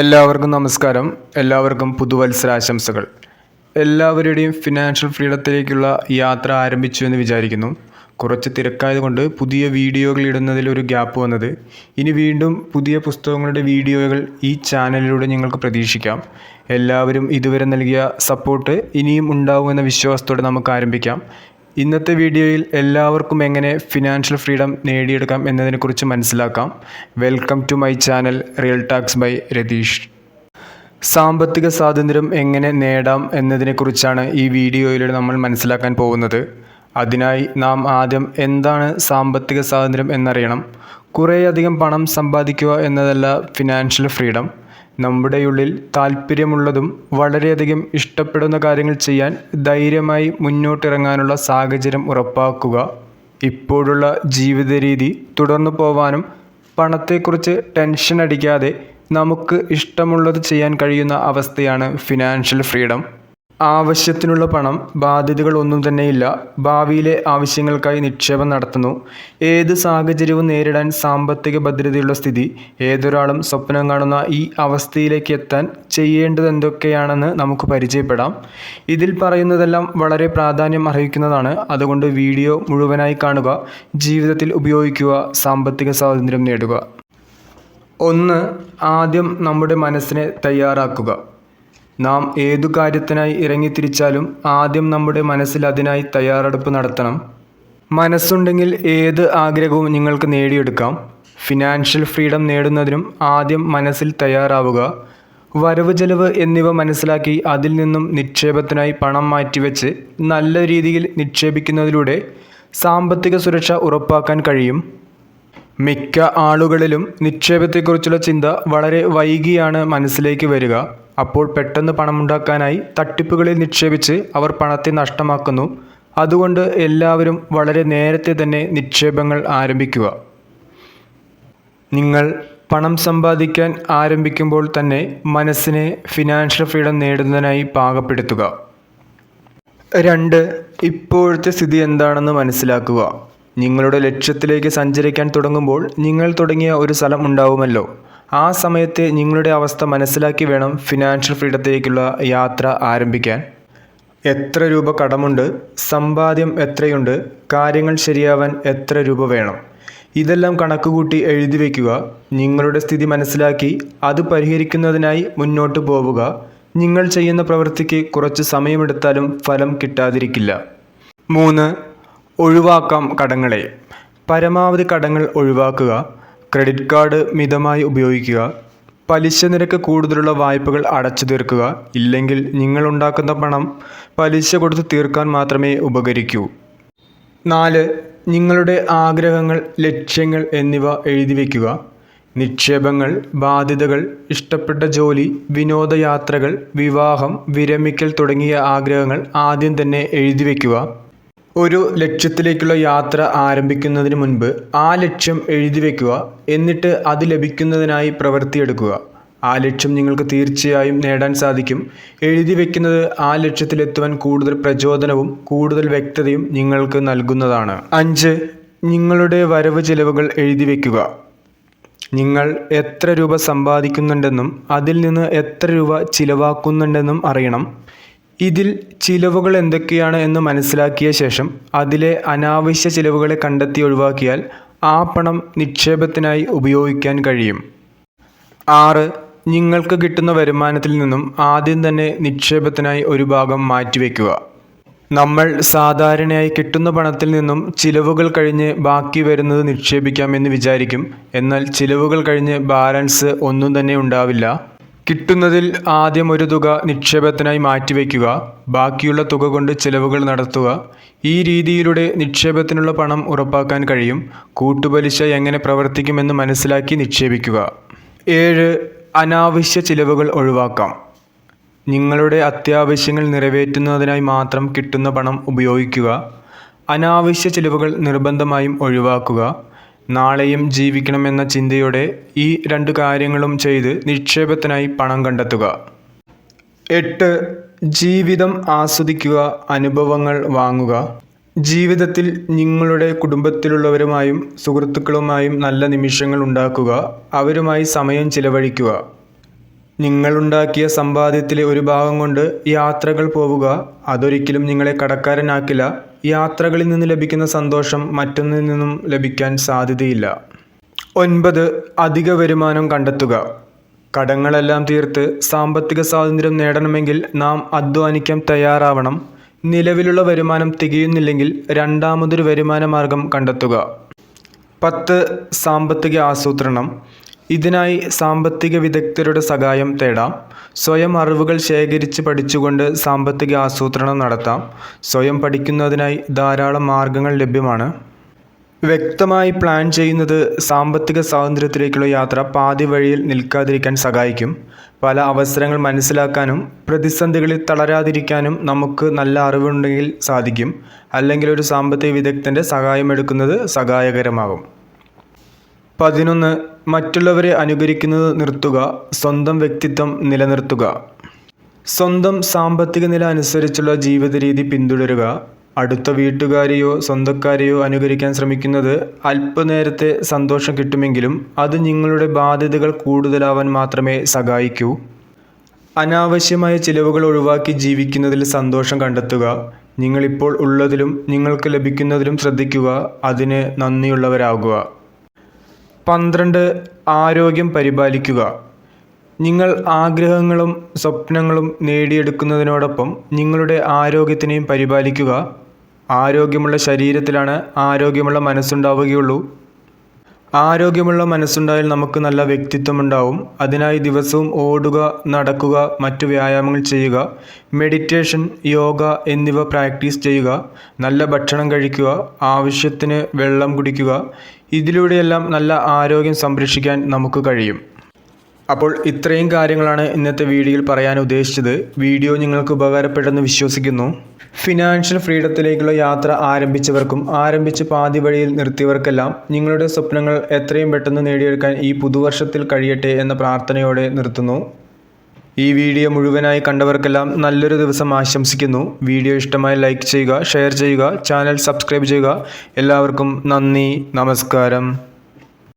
എല്ലാവർക്കും നമസ്കാരം. എല്ലാവർക്കും പുതുവത്സരാശംസകൾ. എല്ലാവരുടെയും ഫിനാൻഷ്യൽ ഫ്രീഡത്തിലേക്കുള്ള യാത്ര ആരംഭിച്ചു എന്ന് വിചാരിക്കുന്നു. കുറച്ച് തിരക്കായതുകൊണ്ട് പുതിയ വീഡിയോകൾ ഇടുന്നതിൽ ഒരു ഗ്യാപ്പ് വന്നത്. ഇനി വീണ്ടും പുതിയ പുസ്തകങ്ങളുടെ വീഡിയോകൾ ഈ ചാനലിലൂടെ നിങ്ങൾക്ക് പ്രതീക്ഷിക്കാം. എല്ലാവരും ഇതുവരെ നൽകിയ സപ്പോർട്ട് ഇനിയും ഉണ്ടാവുമെന്ന വിശ്വാസത്തോടെ നമുക്ക് ആരംഭിക്കാം. ഇന്നത്തെ വീഡിയോയിൽ എല്ലാവർക്കും എങ്ങനെ ഫിനാൻഷ്യൽ ഫ്രീഡം നേടിയെടുക്കാം എന്നതിനെക്കുറിച്ച് മനസ്സിലാക്കാം. Welcome to my channel real tax by Ratheesh സാമ്പത്തിക സ്വാതന്ത്ര്യം എങ്ങനെ നേടാം എന്നതിനെക്കുറിച്ചാണ് ഈ വീഡിയോയിൽ നമ്മൾ മനസ്സിലാക്കാൻ പോകുന്നത്. അതിനായി നാം ആദ്യം എന്താണ് സാമ്പത്തിക സ്വാതന്ത്ര്യം എന്നറിയണം. കുറേയധികം പണം സമ്പാദിക്കുക എന്നതല്ല ഫിനാൻഷ്യൽ ഫ്രീഡം നമ്മുടെ ഉള്ളിൽ താല്പര്യമുള്ളതും വളരെയധികം ഇഷ്ടപ്പെടുന്ന കാര്യങ്ങൾ ചെയ്യാൻ ധൈര്യമായി മുന്നോട്ടിറങ്ങാനുള്ള സാഹചര്യം ഉറപ്പാക്കുക. ഇപ്പോഴുള്ള ജീവിത രീതി തുടർന്നു പോവാനും പണത്തെക്കുറിച്ച് ടെൻഷൻ അടിക്കാതെ നമുക്ക് ഇഷ്ടമുള്ളത് ചെയ്യാൻ കഴിയുന്ന അവസ്ഥയാണ് ഫിനാൻഷ്യൽ ഫ്രീഡം. ആവശ്യത്തിനുള്ള പണം ബാധ്യതകൾ ഒന്നും തന്നെയില്ല. ഭാവിയിലെ ആവശ്യങ്ങൾക്കായി നിക്ഷേപം നടത്തുന്നു. ഏത് സാഹചര്യവും നേരിടാൻ സാമ്പത്തിക ഭദ്രതയുള്ള സ്ഥിതി. ഏതൊരാളും സ്വപ്നം കാണുന്ന ഈ അവസ്ഥയിലേക്ക് എത്താൻ ചെയ്യേണ്ടത് എന്തൊക്കെയാണെന്ന് നമുക്ക് പരിചയപ്പെടാം. ഇതിൽ പറയുന്നതെല്ലാം വളരെ പ്രാധാന്യം അർഹിക്കുന്നതാണ്. അതുകൊണ്ട് വീഡിയോ മുഴുവനായി കാണുക ജീവിതത്തിൽ ഉപയോഗിക്കുക സാമ്പത്തിക സ്വാതന്ത്ര്യം നേടുക. ഒന്ന് ആദ്യം നമ്മുടെ മനസ്സിനെ തയ്യാറാക്കുക. നാം ഏതു കാര്യത്തിനായി ഇറങ്ങിത്തിരിച്ചാലും ആദ്യം നമ്മുടെ മനസ്സിൽ അതിനായി തയ്യാറെടുപ്പ് നടത്തണം. മനസ്സുണ്ടെങ്കിൽ ഏത് ആഗ്രഹവും നിങ്ങൾക്ക് നേടിയെടുക്കാം. ഫിനാൻഷ്യൽ ഫ്രീഡം നേടുന്നതിനും ആദ്യം മനസ്സിൽ തയ്യാറാവുക. വരവ് ചെലവ് എന്നിവ മനസ്സിലാക്കി അതിൽ നിന്നും നിക്ഷേപത്തിനായി പണം മാറ്റിവെച്ച് നല്ല രീതിയിൽ നിക്ഷേപിക്കുന്നതിലൂടെ സാമ്പത്തിക സുരക്ഷ ഉറപ്പാക്കാൻ കഴിയും. മിക്ക ആളുകളിലും നിക്ഷേപത്തെക്കുറിച്ചുള്ള ചിന്ത വളരെ വൈകിയാണ് മനസ്സിലേക്ക് വരിക. അപ്പോൾ പെട്ടെന്ന് പണമുണ്ടാക്കാനായി തട്ടിപ്പുകളിൽ നിക്ഷേപിച്ച് അവർ പണത്തെ നഷ്ടമാക്കുന്നു. അതുകൊണ്ട് എല്ലാവരും വളരെ നേരത്തെ തന്നെ നിക്ഷേപങ്ങൾ ആരംഭിക്കുക. നിങ്ങൾ പണം സമ്പാദിക്കാൻ ആരംഭിക്കുമ്പോൾ തന്നെ മനസ്സിനെ ഫിനാൻഷ്യൽ ഫ്രീഡം നേടുന്നതിനായി പാകപ്പെടുത്തുക. രണ്ട് ഇപ്പോഴത്തെ സ്ഥിതി എന്താണെന്ന് മനസ്സിലാക്കുക. നിങ്ങളുടെ ലക്ഷ്യത്തിലേക്ക് സഞ്ചരിക്കാൻ തുടങ്ങുമ്പോൾ നിങ്ങൾ തുടങ്ങിയ ഒരു സ്ഥലം ഉണ്ടാവുമല്ലോ. ആ സമയത്തെ നിങ്ങളുടെ അവസ്ഥ മനസ്സിലാക്കി വേണം ഫിനാൻഷ്യൽ ഫ്രീഡത്തിലേക്കുള്ള യാത്ര ആരംഭിക്കാൻ. എത്ര രൂപ കടമുണ്ട് സമ്പാദ്യം എത്രയുണ്ട് കാര്യങ്ങൾ ശരിയാവാൻ എത്ര രൂപ വേണം. ഇതെല്ലാം കണക്കുകൂട്ടി എഴുതി വയ്ക്കുക നിങ്ങളുടെ സ്ഥിതി മനസ്സിലാക്കി അത് പരിഹരിക്കുന്നതിനായി മുന്നോട്ട് പോവുക. നിങ്ങൾ ചെയ്യുന്ന പ്രവൃത്തിക്ക് കുറച്ച് സമയമെടുത്താലും ഫലം കിട്ടാതിരിക്കില്ല. മൂന്ന് ഒഴിവാക്കാം കടങ്ങളെ. പരമാവധി കടങ്ങൾ ഒഴിവാക്കുക. ക്രെഡിറ്റ് കാർഡ് മിതമായി ഉപയോഗിക്കുക. പലിശ നിരക്ക് കൂടുതലുള്ള വായ്പകൾ അടച്ചു തീർക്കുക. ഇല്ലെങ്കിൽ നിങ്ങൾ ഉണ്ടാക്കുന്ന പണം പലിശ കൊടുത്ത് തീർക്കാൻ മാത്രമേ ഉപകരിക്കൂ. നാല് നിങ്ങളുടെ ആഗ്രഹങ്ങൾ ലക്ഷ്യങ്ങൾ എന്നിവ എഴുതി വയ്ക്കുക. നിക്ഷേപങ്ങൾ ബാധ്യതകൾ ഇഷ്ടപ്പെട്ട ജോലി വിനോദയാത്രകൾ വിവാഹം വിരമിക്കൽ തുടങ്ങിയ ആഗ്രഹങ്ങൾ ആദ്യം തന്നെ എഴുതി വയ്ക്കുക. ഒരു ലക്ഷ്യത്തിലേക്കുള്ള യാത്ര ആരംഭിക്കുന്നതിന് മുൻപ് ആ ലക്ഷ്യം എഴുതി വയ്ക്കുക എന്നിട്ട് അത് ലഭിക്കുന്നതിനായി പ്രവൃത്തിയെടുക്കുക ആ ലക്ഷ്യം നിങ്ങൾക്ക് തീർച്ചയായും നേടാൻ സാധിക്കും. എഴുതി വയ്ക്കുന്നത് ആ ലക്ഷ്യത്തിലെത്തുവാൻ കൂടുതൽ പ്രചോദനവും കൂടുതൽ വ്യക്തതയും നിങ്ങൾക്ക് നൽകുന്നതാണ്. അഞ്ച് നിങ്ങളുടെ വരവ് ചിലവുകൾ എഴുതി വയ്ക്കുക നിങ്ങൾ എത്ര രൂപ സമ്പാദിക്കുന്നുണ്ടെന്നും അതിൽ നിന്ന് എത്ര രൂപ ചിലവാക്കുന്നുണ്ടെന്നും അറിയണം. ഇതിൽ ചിലവുകൾ എന്തൊക്കെയാണ് എന്ന് മനസ്സിലാക്കിയ ശേഷം അതിലെ അനാവശ്യ ചിലവുകളെ കണ്ടെത്തി ഒഴിവാക്കിയാൽ ആ പണം നിക്ഷേപത്തിനായി ഉപയോഗിക്കാൻ കഴിയും. ആറ് നിങ്ങൾക്ക് കിട്ടുന്ന വരുമാനത്തിൽ നിന്നും ആദ്യം തന്നെ നിക്ഷേപത്തിനായി ഒരു ഭാഗം മാറ്റിവെക്കുക. നമ്മൾ സാധാരണയായി കിട്ടുന്ന പണത്തിൽ നിന്നും ചിലവുകൾ കഴിഞ്ഞ് ബാക്കി വരുന്നത് നിക്ഷേപിക്കാമെന്ന് വിചാരിക്കും. എന്നാൽ ചിലവുകൾ കഴിഞ്ഞ് ബാലൻസ് ഒന്നും തന്നെ ഉണ്ടാവില്ല. കിട്ടുന്നതിൽ ആദ്യം ഒരു തുക നിക്ഷേപത്തിനായി മാറ്റിവെക്കുക ബാക്കിയുള്ള തുക കൊണ്ട് ചിലവുകൾ നടത്തുക. ഈ രീതിയിലൂടെ നിക്ഷേപത്തിനുള്ള പണം ഉറപ്പാക്കാൻ കഴിയും. കൂട്ടുപലിശ എങ്ങനെ പ്രവർത്തിക്കുമെന്ന് മനസ്സിലാക്കി നിക്ഷേപിക്കുക. ഏഴ് അനാവശ്യ ചിലവുകൾ ഒഴിവാക്കാം. നിങ്ങളുടെ അത്യാവശ്യങ്ങൾ നിറവേറ്റുന്നതിനായി മാത്രം കിട്ടുന്ന പണം ഉപയോഗിക്കുക. അനാവശ്യ ചിലവുകൾ നിർബന്ധമായും ഒഴിവാക്കുക. നാളെയും ജീവിക്കണമെന്ന ചിന്തയോടെ ഈ രണ്ട് കാര്യങ്ങളും ചെയ്ത് നിക്ഷേപത്തിനായി പണം കണ്ടെത്തുക. എട്ട് ജീവിതം ആസ്വദിക്കുക അനുഭവങ്ങൾ വാങ്ങുക. ജീവിതത്തിൽ നിങ്ങളുടെ കുടുംബത്തിലുള്ളവരുമായും സുഹൃത്തുക്കളുമായും നല്ല നിമിഷങ്ങൾ ഉണ്ടാക്കുക. അവരുമായി സമയം ചിലവഴിക്കുക. നിങ്ങളുണ്ടാക്കിയ സമ്പാദ്യത്തിലെ ഒരു ഭാഗം കൊണ്ട് യാത്രകൾ പോവുക. അതൊരിക്കലും നിങ്ങളെ കടക്കാരനാക്കില്ല. യാത്രകളിൽ നിന്ന് ലഭിക്കുന്ന സന്തോഷം മറ്റൊന്നിൽ നിന്നും ലഭിക്കാൻ സാധ്യതയില്ല. ഒൻപത് അധിക വരുമാനം കണ്ടെത്തുക. കടങ്ങളെല്ലാം തീർത്ത് സാമ്പത്തിക സ്വാതന്ത്ര്യം നേടണമെങ്കിൽ നാം അധ്വാനിക്കാൻ തയ്യാറാവണം. നിലവിലുള്ള വരുമാനം തികയുന്നില്ലെങ്കിൽ രണ്ടാമതൊരു വരുമാന മാർഗം കണ്ടെത്തുക. പത്ത് സാമ്പത്തിക ആസൂത്രണം. ഇതിനായി സാമ്പത്തിക വിദഗ്ധരുടെ സഹായം തേടാം. സ്വയം അറിവുകൾ ശേഖരിച്ച് പഠിച്ചുകൊണ്ട് സാമ്പത്തിക ആസൂത്രണം നടത്താം. സ്വയം പഠിക്കുന്നതിനായി ധാരാളം മാർഗങ്ങൾ ലഭ്യമാണ്. വ്യക്തമായി പ്ലാൻ ചെയ്യുന്നത് സാമ്പത്തിക സ്വാതന്ത്ര്യത്തിലേക്കുള്ള യാത്ര പാതി വഴിയിൽ നിൽക്കാതിരിക്കാൻ സഹായിക്കും. പല അവസരങ്ങൾ മനസ്സിലാക്കാനും പ്രതിസന്ധികളിൽ തളരാതിരിക്കാനും നമുക്ക് നല്ല അറിവുണ്ടെങ്കിൽ സാധിക്കും. അല്ലെങ്കിൽ ഒരു സാമ്പത്തിക വിദഗ്ധന്റെ സഹായമെടുക്കുന്നത് സഹായകരമാകും. പതിനൊന്ന് മറ്റുള്ളവരെ അനുകരിക്കുന്നത് നിർത്തുക സ്വന്തം വ്യക്തിത്വം നിലനിർത്തുക. സ്വന്തം സാമ്പത്തിക നില അനുസരിച്ചുള്ള ജീവിത രീതി പിന്തുടരുക. അടുത്ത വീട്ടുകാരെയോ സ്വന്തക്കാരെയോ അനുകരിക്കാൻ ശ്രമിക്കുന്നത് അല്പനേരത്തെ സന്തോഷം കിട്ടുമെങ്കിലും അത് നിങ്ങളുടെ ബാധ്യതകൾ കൂടുതലാവാൻ മാത്രമേ സഹായിക്കൂ. അനാവശ്യമായ ചിലവുകൾ ഒഴിവാക്കി ജീവിക്കുന്നതിൽ സന്തോഷം കണ്ടെത്തുക. നിങ്ങളിപ്പോൾ ഉള്ളതിലും നിങ്ങൾക്ക് ലഭിക്കുന്നതിലും ശ്രദ്ധിക്കുക. അതിന് നന്ദിയുള്ളവരാകുക. പന്ത്രണ്ട് ആരോഗ്യം പരിപാലിക്കുക. നിങ്ങൾ ആഗ്രഹങ്ങളും സ്വപ്നങ്ങളും നേടിയെടുക്കുന്നതിനോടൊപ്പം നിങ്ങളുടെ ആരോഗ്യത്തിനെയും പരിപാലിക്കുക. ആരോഗ്യമുള്ള ശരീരത്തിലാണ് ആരോഗ്യമുള്ള മനസ്സുണ്ടാവുകയുള്ളൂ. ആരോഗ്യമുള്ള മനസ്സുണ്ടായാൽ നമുക്ക് നല്ല വ്യക്തിത്വം ഉണ്ടാവും. അതിനായി ദിവസവും ഓടുക നടക്കുക മറ്റു വ്യായാമങ്ങൾ ചെയ്യുക മെഡിറ്റേഷൻ യോഗ എന്നിവ പ്രാക്ടീസ് ചെയ്യുക നല്ല ഭക്ഷണം കഴിക്കുക ആവശ്യത്തിന് വെള്ളം കുടിക്കുക ഇതിലൂടെയെല്ലാം നല്ല ആരോഗ്യം സംരക്ഷിക്കാൻ നമുക്ക് കഴിയും. അപ്പോൾ ഇത്രയും കാര്യങ്ങളാണ് ഇന്നത്തെ വീഡിയോയിൽ പറയാൻ ഉദ്ദേശിച്ചത്. വീഡിയോ നിങ്ങൾക്ക് ഉപകാരപ്പെട്ടെന്ന് വിശ്വസിക്കുന്നു. ഫിനാൻഷ്യൽ ഫ്രീഡത്തിലേക്കുള്ള യാത്ര ആരംഭിച്ചവർക്കും ആരംഭിച്ച് പാതി വഴിയിൽ നിർത്തിയവർക്കെല്ലാം നിങ്ങളുടെ സ്വപ്നങ്ങൾ എത്രയും പെട്ടെന്ന് നേടിയെടുക്കാൻ ഈ പുതുവർഷത്തിൽ കഴിയട്ടെ എന്ന പ്രാർത്ഥനയോടെ നിർത്തുന്നു. ഈ വീഡിയോ മുഴുവനായി കണ്ടവർക്കെല്ലാം നല്ലൊരു ദിവസം ആശംസിക്കുന്നു. വീഡിയോ ഇഷ്ടമായി ലൈക്ക് ചെയ്യുക ഷെയർ ചെയ്യുക ചാനൽ സബ്സ്ക്രൈബ് ചെയ്യുക. എല്ലാവർക്കും നന്ദി നമസ്കാരം.